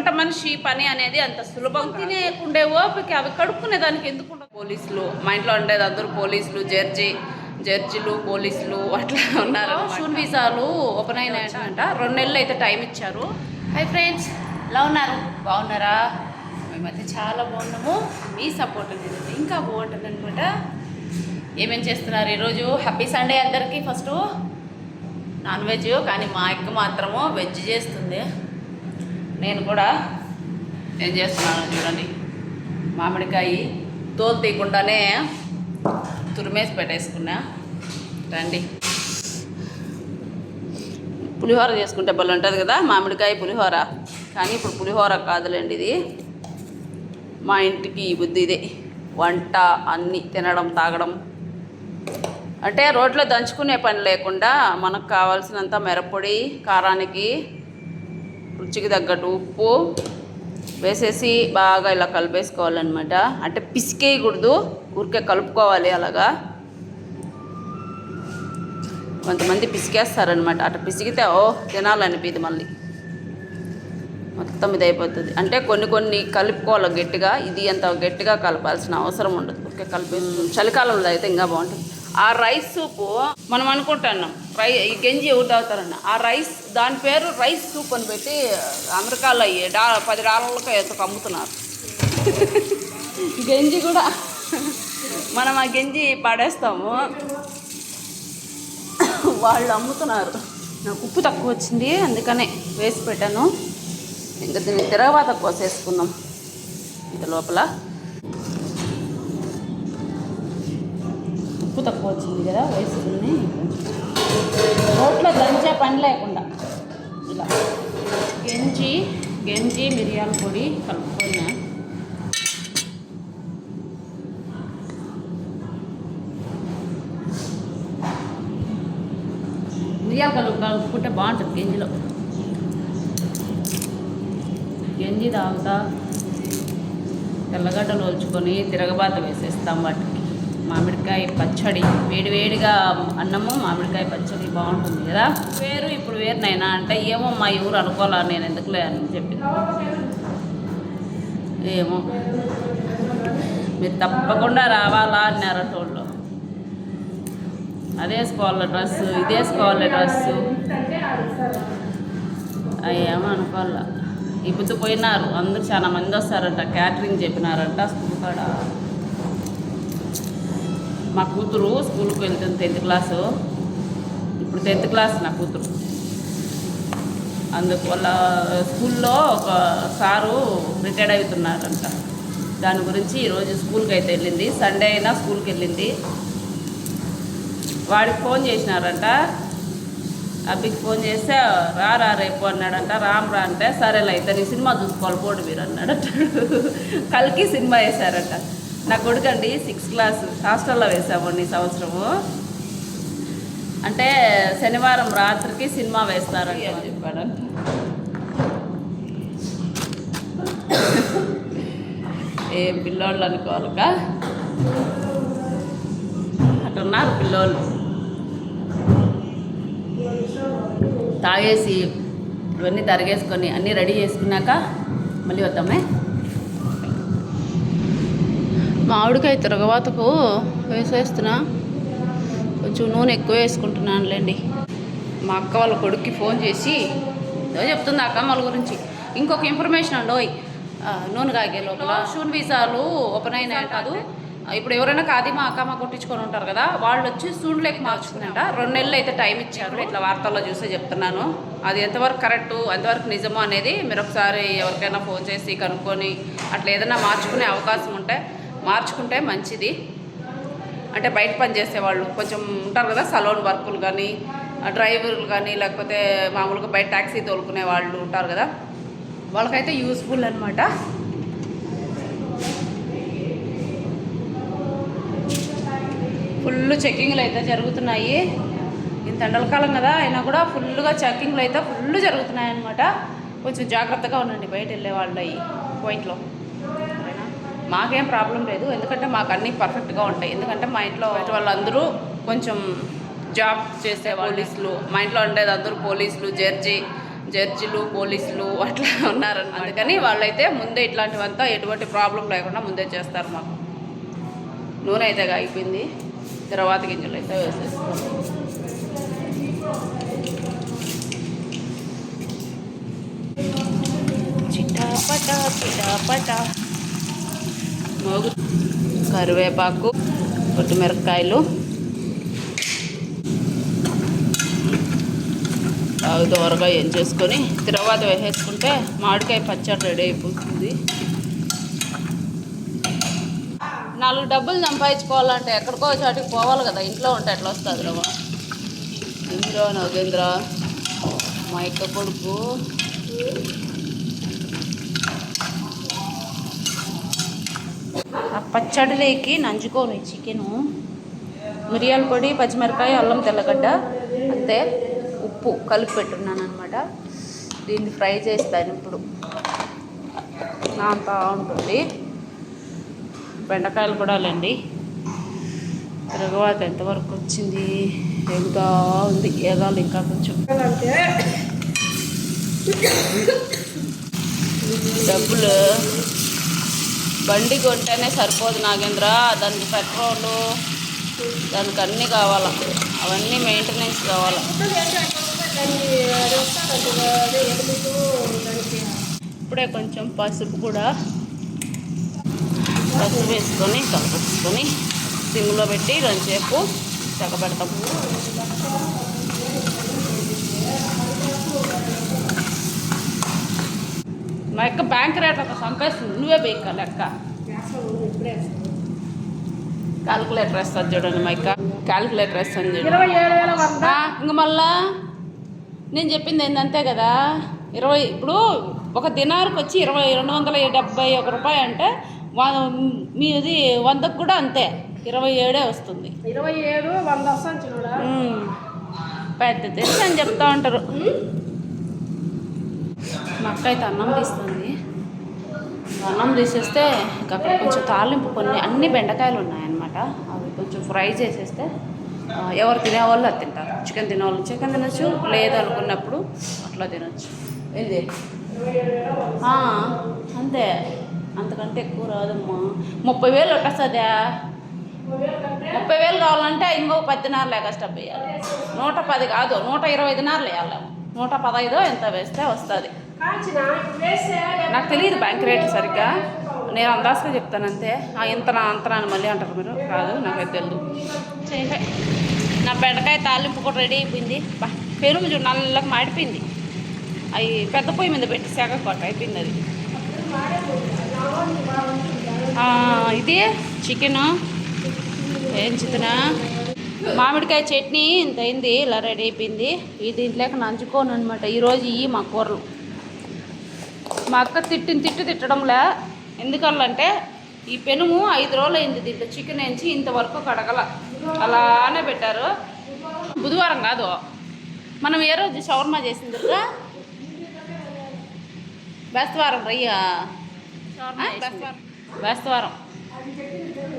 వంట మనిషి పని అనేది అంత సులభం. తినేకుండే ఓపిక అవి కడుక్కునే దానికి ఎందుకు పోలీసులు మా ఇంట్లో ఉండేది అందరూ పోలీసులు జడ్జి జడ్జిలు పోలీసులు అట్లా ఉన్నారు షూన్ వీసాలు ఓపెన్ అయినాయంట. రెండు నెలలు అయితే టైం ఇచ్చారు. హై ఫ్రెండ్స్ ఎలా ఉన్నారు? బాగున్నారా? మేమైతే చాలా బాగున్నాము. మీ సపోర్ట్ అనేది ఇంకా బాగుంటుంది అనమాట ఏమేం చేస్తున్నారు ఈరోజు? హ్యాపీ సండే అందరికీ ఫస్ట్ నాన్ వెజ్ కానీ మా అక్క మాత్రము వెజ్ చేస్తుంది. నేను కూడా ఏం చేస్తున్నాను చూడండి. మామిడికాయ తోలు తీయకుండానే తురిమేసి పెట్టేసుకున్నా. రండి. పులిహోర చేసుకుంటే భలే ఉంటుంది కదా మామిడికాయ పులిహోర. కానీ ఇప్పుడు పులిహోర కాదులేండి ఇది. మా ఇంటికి ఈ బుద్ధి ఇదే. వంట అన్నీ తినడం తాగడం. అంటే రోడ్లో దంచుకునే పని లేకుండా మనకు కావాల్సినంత మిరప్పొడి కారానికి రుచికి తగ్గట్టు ఉప్పు వేసేసి బాగా ఇలా కలిపేసుకోవాలన్నమాట. అంటే పిసికేయకూడదు ఊరికే కలుపుకోవాలి అలాగా. కొంతమంది పిసికేస్తారనమాట అట్లా పిసికితే ఓ తినాలనిపిది మళ్ళీ. మొత్తం ఇది అయిపోతుంది అంటే కొన్ని కొన్ని కలుపుకోవాలి గట్టిగా ఇది అంత గట్టిగా కలపాల్సిన అవసరం ఉండదు. ఊరికే కలిపి చలికాలంలో అయితే ఇంకా బాగుంటుంది. ఆ రైస్ సూపు మనం అనుకుంటున్నాం. రై ఈ గంజి ఎవరు తాగుతారన్న. ఆ రైస్ దాని పేరు రైస్ సూప్ అని పెట్టి అమెరికాలో అయ్యి డా పది డాలర్లకు ఎంతకు అమ్ముతున్నారు గంజి కూడా మనం ఆ గంజి పడేస్తాము. వాళ్ళు అమ్ముతున్నారు. నాకు ఉప్పు తక్కువ వచ్చింది అందుకనే వేసి పెట్టాను. ఇంకా దీన్ని తిరగబాత కోసేసుకున్నాం. ఇంత లోపల. ఉప్పు తక్కువ వచ్చింది కదా వేసుకుని రోట్లో దంచే పని లేకుండా ఇలా గెంజి గెంజి మిరియాల పొడి కలుపుకున్నా. మిరియాలు కలుపు కలుపుకుంటే బాగుంటుంది గెంజిలో. గెంజి తాగుతా తెల్లగడ్డలు ఒలుచుకొని తిరగబాత వేసేస్తాం వాటికి మామిడికాయ పచ్చడి వేడి వేడిగా అన్నము మామిడికాయ పచ్చడి బాగుంటుంది కదా? వేరు ఇప్పుడు వేరు నైనా? అంటే ఏమో మా ఊరు అనుకోవాలా? నేను ఎందుకులే అని చెప్పి. ఏమో. మీరు తప్పకుండా రావాలా అన్నారట వాళ్ళు అదే వేసుకోవాలి డ్రెస్సు ఇదే వేసుకోవాలి డ్రెస్సు ఏమో అనుకోవాలా. ఇప్పుడు పోయినారు. అందరు చాలా మంది వస్తారంట. క్యాటరింగ్ చెప్పినారంట. స్కూల్ కాడ. మా కూతురు స్కూల్కి వెళ్తుంది టెన్త్ క్లాసు. ఇప్పుడు టెన్త్ క్లాస్ నా కూతురు. అందువల్ల స్కూల్లో ఒక సారు రిటైర్డ్ అవుతున్నారంట. దాని గురించి ఈరోజు స్కూల్కి అయితే వెళ్ళింది. సండే అయినా స్కూల్కి వెళ్ళింది. వాడికి ఫోన్ చేసినారంట. అబ్బికి ఫోన్ చేస్తే రా రా రేపు అన్నాడంట. రామ్ రా అంటే సరేలే అయితే నీ సినిమా చూసుకోవాలి పోడు మీరు అన్నాడట కలికి సినిమా వేశారంట. నా కొడుకండి సిక్స్త్ క్లాస్ హాస్టల్లో వేసామండి ఈ సంవత్సరము. అంటే శనివారం రాత్రికి సినిమా వేస్తారని అని చెప్పాడంట ఏం పిల్లోళ్ళు అనుకోవాలక అట్టున్నారు పిల్లోళ్ళు. తాగేసి ఇవన్నీ తరిగేసుకొని అన్నీ రెడీ చేసుకున్నాక మళ్ళీ వద్దామే? మామిడికాయ తిరగవాతకు వేసేస్తున్నా. కొంచెం నూనె ఎక్కువ వేసుకుంటున్నానులేండి. మా అక్క వాళ్ళ కొడుక్కి ఫోన్ చేసి ఏదో చెప్తుంది అక్క వాళ్ళ గురించి. ఇంకొక ఇన్ఫర్మేషన్ అండి ఓయ్ నూనె కాగే లోపల. షూన్ వీసాలు ఓపెన్ అయినాయి కాదు. ఇప్పుడు ఎవరైనా కాదిమా అక్కమ్మ కొట్టించుకొని ఉంటారు కదా వాళ్ళు వచ్చి సూన్లేకి మార్చుకున్నట రెండు నెలలు అయితే టైం ఇచ్చారు ఇట్లా వార్తల్లో చూసే చెప్తున్నాను. అది ఎంతవరకు కరెక్టు ఎంతవరకు నిజమో అనేది మీరు ఒకసారి ఎవరికైనా ఫోన్ చేసి కనుక్కొని అట్లా ఏదైనా మార్చుకునే అవకాశం ఉంటే మార్చుకుంటే మంచిది. అంటే బయట పని చేసేవాళ్ళు కొంచెం ఉంటారు కదా సలోన్ వర్కులు కానీ డ్రైవర్లు కానీ లేకపోతే మామూలుగా బయట ట్యాక్సీ తోలుకునే వాళ్ళు ఉంటారు కదా వాళ్ళకైతే యూస్ఫుల్ అనమాట ఫుల్ చెక్కింగ్లు అయితే జరుగుతున్నాయి. ఇంత ఎండలకాలం కదా అయినా కూడా ఫుల్గా చెక్కింగ్లు అయితే ఫుల్ జరుగుతున్నాయి అనమాట కొంచెం జాగ్రత్తగా ఉండండి బయట వెళ్ళే వాళ్ళు అయ్యి కువైట్లో మాకేం ప్రాబ్లం లేదు. ఎందుకంటే మాకు అన్నీ పర్ఫెక్ట్గా ఉంటాయి. ఎందుకంటే మా ఇంట్లో వాళ్ళందరూ కొంచెం జాబ్ చేసే పోలీసులు. మా ఇంట్లో ఉండేది అందరూ పోలీసులు జడ్జి జడ్జిలు పోలీసులు అట్లా ఉన్నారని అందుకని వాళ్ళైతే ముందే ఇట్లాంటివంతా ఎటువంటి ప్రాబ్లం లేకుండా ముందే చేస్తారు మాకు. నూనె అయితే అయిపోయింది. తర్వాత గింజలు అయితే వేసేస్తాం. చిటాపట చిటాపట. మోగు కరివేపాకు కొత్తిమిరపకాయలు బాగా దోరగా ఏం చేసుకొని తర్వాత వేసేసుకుంటే మామిడికాయ పచ్చడి రెడీ అయిపోతుంది. నాలుగు డబ్బులు సంపాదించుకోవాలంటే ఎక్కడికో చాటికి పోవాలి కదా ఇంట్లో ఉంటే ఎట్లా వస్తుంది రవ్వ? ఇంద్ర నగేంద్ర మా యొక్క కొడుకు. ఆ పచ్చడిలోకి నంచుకోను ఈ చికెను మిరియాల పొడి పచ్చిమిరపకాయ అల్లం తెల్లగడ్డ అంతే. ఉప్పు కలిపి పెట్టున్నాను అనమాట దీన్ని ఫ్రై చేస్తాను ఇప్పుడు. నాంతా ఉంటుంది. బెండకాయలు కూడా లేండి. తిరగవాత ఎంతవరకు వచ్చింది? ఎగుతా ఉంది? ఏగాలి ఇంకా కొంచెం. డబ్బులు బండి కొంటేనే సరిపోదు నాగేంద్ర. దానికి పెట్రోలు దానికి అన్నీ కావాలా. అవన్నీ మెయింటెనెన్స్ కావాలా. ఇప్పుడే కొంచెం పసుపు కూడా పసుపు వేసుకొని కలపేసుకొని సిమ్లో పెట్టి రెండుసేపు చక్కబెడతాం. మా యొక్క బ్యాంక్ రేట్ ఒక సంపేస్తుంది నువ్వే బేక లెక్క. క్యాలిక్యులేటర్ వేస్తుంది చూడండి మా యొక్క క్యాలిక్యులేటర్ వేస్తుంది ఇంక మళ్ళా నేను చెప్పింది ఏంటంతే కదా? ఇరవై ఇప్పుడు ఒక దినానికి వచ్చి ఇరవై రెండు వందల డెబ్బై ఒక రూపాయి అంటే మీది వందకు కూడా అంతే. ఇరవై ఏడే వస్తుంది. ఇరవై ఏడు వంద వస్తాను చూడా. ఉమ్. పెద్ద తెలుసు అని చెప్తా ఉంటారు. మా అక్క అయితే అన్నం తీస్తుంది. అన్నం తీసేస్తే ఇంకా అక్కడ కొంచెం తాలింపు కొన్ని అన్ని బెండకాయలు ఉన్నాయన్నమాట. అవి కొంచెం ఫ్రై చేసేస్తే ఎవరు తినేవాళ్ళు అది తింటారు. చికెన్ తినేవాళ్ళు చికెన్ తినొచ్చు లేదు అనుకున్నప్పుడు అట్లా తినొచ్చు. ఏంది అంతే. అంతకంటే ఎక్కువ రాదమ్మా. ముప్పై వేలు కొట్టేస్తుందా? ముప్పై వేలు కావాలంటే ఇంకో పది దినారులు ఎగస్టప్ వేయాలి నూట పది కాదు నూట ఇరవై దినారులు వేయాలి. నూట పదహైదో ఎంత వేస్తే వస్తుంది. నాకు తెలియదు బ్యాంక్ రేట్ సరిగ్గా. నేను అందాజుగా చెప్తాను అంతే ఆ ఇంతనా అంతనా అని మళ్ళీ అంటారు మీరు? కాదు నాకైతే తెలియదు. నా బెండకాయ తాలింపు కూడా రెడీ అయిపోయింది. బా పెరుగు చూడు నల్లగా మాడిపోయింది. అవి పెద్ద పొయ్యి మీద పెట్టి సెగ కొట్ట అయిపోయింది అది. ఇది చికెను. ఏం చికెనా? మామిడికాయ చట్నీ ఇంత అయింది ఇలా రెడీ అయిపోయింది. ఈ దీంట్లోకి నంచుకోను అనమాట ఈరోజు ఇవి మా కూరలు. మా అక్క తిట్టిన తిట్టు తిట్టడంలే. ఎందుకల్లంటే ఈ పెనుము ఐదు రోజులు అయింది దీంట్లో చికెన్ వేయించి ఇంతవరకు కడగల. అలానే పెట్టారు. బుధవారం కాదు. మనం ఏ రోజు షవర్మా చేసింది? బేస్తవారం రయ్యా. బేస్తవారం. అం-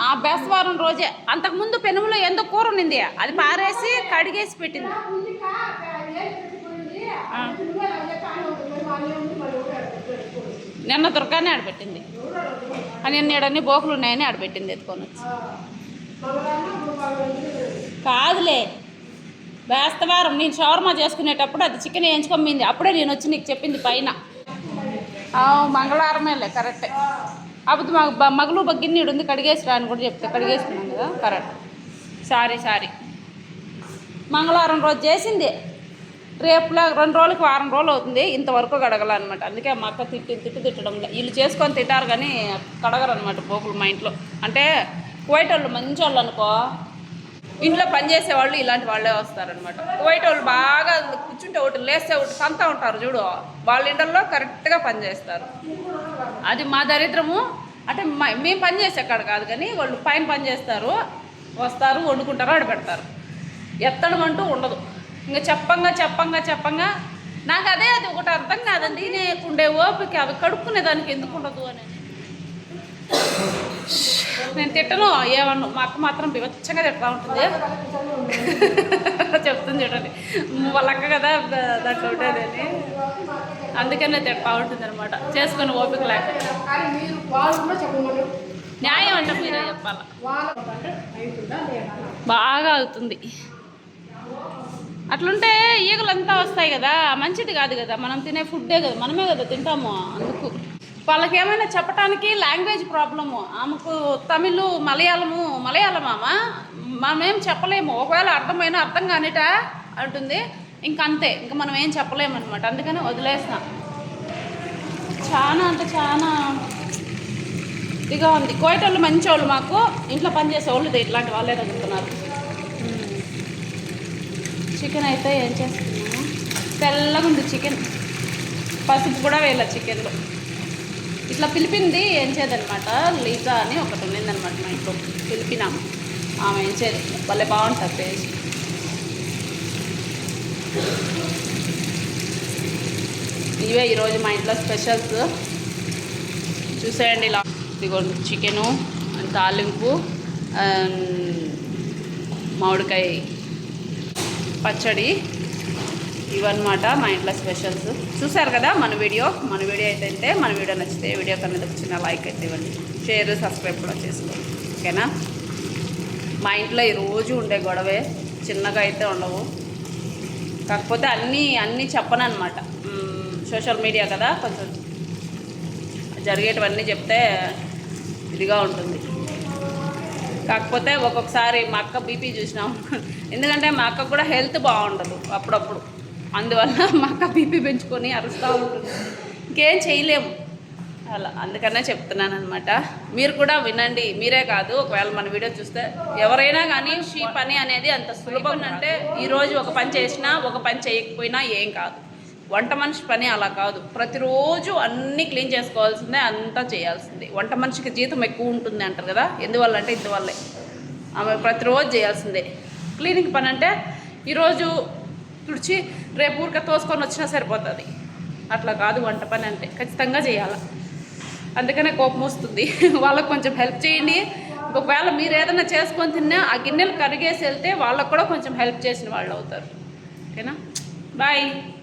ఆ బేస్తవారం రోజే. అంతకుముందు పెనుములో ఎందుకు కూర ఉన్నింది అది పారేసి కడిగేసి పెట్టింది. నిన్న దుర్గానే ఆడపెట్టింది అని నిన్నడన్ని బోకులు ఉన్నాయని ఆడపెట్టింది ఎత్తుకొని వచ్చి. కాదులే. బేస్తవారం నేను షవర్మా చేసుకునేటప్పుడు అది చికెన్ వేయించుకొమ్మింది అప్పుడే నేను వచ్చి నీకు చెప్పింది పైన. ఆ, మంగళవారమేలే కరెక్టే. అప్పుడు మా బ- మగలు బగ్గిన్నీడు ఉంది కడిగేసి రా అని కూడా చెప్తే కడిగేసుకున్నాను కదా కరెక్ట్. Sorry sorry. మంగళవారం రోజు చేసింది. రేపులా రెండు రోజులకి వారం రోజులు అవుతుంది ఇంతవరకు కడగలన్నమాట అందుకే మా అక్క తిట్టి తిట్టి తిట్టడం వీళ్ళు చేసుకొని తింటారు కానీ కడగరు అనమాట పోకులు మా ఇంట్లో. అంటే కువైట్ వాళ్ళు మంచి వాళ్ళు అనుకో ఇంట్లో పనిచేసే వాళ్ళు ఇలాంటి వాళ్ళే వస్తారనమాట కువైట్ వాళ్ళు బాగా కూర్చుంటే ఒకటి లేస్తే ఒకటి సంత ఉంటారు చూడు. వాళ్ళ ఇంటర్లో కరెక్ట్గా పనిచేస్తారు అది మా దరిద్రము. అంటే మేము పని చేసే కాదు కానీ వాళ్ళు పైన పని చేస్తారు వస్తారు వండుకుంటారు ఆడ పెడతారు ఎత్తడం అంటూ ఉండదు. ఇంకా చెప్పంగా చెప్పంగా చెప్పంగా. నాకు అదే అది ఒకటి అర్థం కాదండి. నేకుండే ఓపిక అవి కడుక్కునే దానికి ఎందుకు ఉండదు అని నేను తిట్టను ఏమన్నా మా అక్క మాత్రం వివచ్చంగా తిట్టా ఉంటుంది. చెప్తుంది చూడండి. వాళ్ళ అక్క కదా దాంట్లో ఉండేదని అందుకనే తిట్టా ఉంటుంది అనమాట చేసుకుని ఓపిక లేక. న్యాయం అంటే మీరే చెప్పాల? బాగా అవుతుంది. అట్లుంటే ఈగలంతా వస్తాయి కదా. మంచిది కాదు కదా. మనం తినే ఫుడ్డే కదా. మనమే కదా తింటాము అందుకు. వాళ్ళకి ఏమైనా చెప్పడానికి లాంగ్వేజ్ ప్రాబ్లము. ఆమెకు తమిళ్ మలయాళము మలయాళమామా? మనమేం చెప్పలేము. ఒకవేళ అర్థమైనా అర్థం కానిట అంటుంది. ఇంక అంతే ఇంకా మనం ఏం చెప్పలేము అనమాట అందుకని వదిలేసిన. చాలా అంటే చాలా ఇదిగా ఉంది. కోయటోళ్ళు మంచి వాళ్ళు మాకు. ఇంట్లో పనిచేసే వాళ్ళు ఇట్లాంటి వాళ్ళే తగ్గుతున్నారు చికెన్ అయితే ఏం చేస్తున్నాము? తెల్లగా ఉంది చికెన్. పసుపు కూడా వేయాల చికెన్లో. ఇట్లా పిలిపింది ఏం చేయదనమాట లీజా అని ఒకటి ఉండిందనమాట మా ఇంట్లో. పిలిపినాము. ఆమె ఏం చేయదు. భలే బాగుంటుంది టేస్ట్. ఇవే ఈరోజు మా ఇంట్లో స్పెషల్స్. చూసేయండి ఇలా. ఇదిగోండి చికెను తాలింపు అండ్ మామిడికాయ పచ్చడి. ఇవన్నమాట మా ఇంట్లో స్పెషల్స్. చూసారు కదా మన వీడియో? మన వీడియో అయితే మన వీడియో నచ్చితే వీడియో కన్నా చిన్న లైక్ అయితే ఇవ్వండి. షేర్ సబ్స్క్రైబ్ కూడా చేసుకోండి. ఓకేనా? మా ఇంట్లో ఈ రోజు ఉండే గొడవే చిన్నగా అయితే ఉండవు. కాకపోతే అన్నీ అన్నీ చెప్పనమాట సోషల్ మీడియా కదా కొంచెం జరిగేటివన్నీ చెప్తే ఇదిగా ఉంటుంది. కాకపోతే ఒక్కొక్కసారి మా అక్క బీపీ చూసినాం. ఎందుకంటే మా అక్క కూడా హెల్త్ బాగుండదు అప్పుడప్పుడు. అందువల్ల మా అక్క బీపీ పెంచుకొని అరుస్తూ ఉంటుంది. ఇంకేం చేయలేము. అలా అందుకనే చెప్తున్నాను అనమాట మీరు కూడా వినండి. మీరే కాదు ఒకవేళ మన వీడియో చూస్తే ఎవరైనా కానీ ఈ పని అనేది అంత సులభం అంటే ఈరోజు ఒక పని చేసినా ఒక పని చేయకపోయినా ఏం కాదు. వంట మనిషి పని అలా కాదు. ప్రతిరోజు అన్నీ క్లీన్ చేసుకోవాల్సిందే అంతా చేయాల్సిందే. వంట మనిషికి జీతం ఎక్కువ ఉంటుంది అంటారు కదా? ఎందువల్ల అంటే ఇందువల్లే. ఆమె ప్రతిరోజు చేయాల్సిందే. క్లీనింగ్ పని అంటే ఈరోజు తుడిచి రేపు ఊరిక తోసుకొని వచ్చినా సరిపోతుంది. అట్లా కాదు వంట పని అంటే. ఖచ్చితంగా చేయాలి. అందుకనే కోపం వస్తుంది. వాళ్ళకు కొంచెం హెల్ప్ చేయండి. ఒకవేళ మీరు ఏదైనా చేసుకొని తిన్నా ఆ గిన్నెలు కరిగేసి వెళ్తే వాళ్ళకు కూడా కొంచెం హెల్ప్ చేసిన వాళ్ళు అవుతారు. ఓకేనా? బాయ్.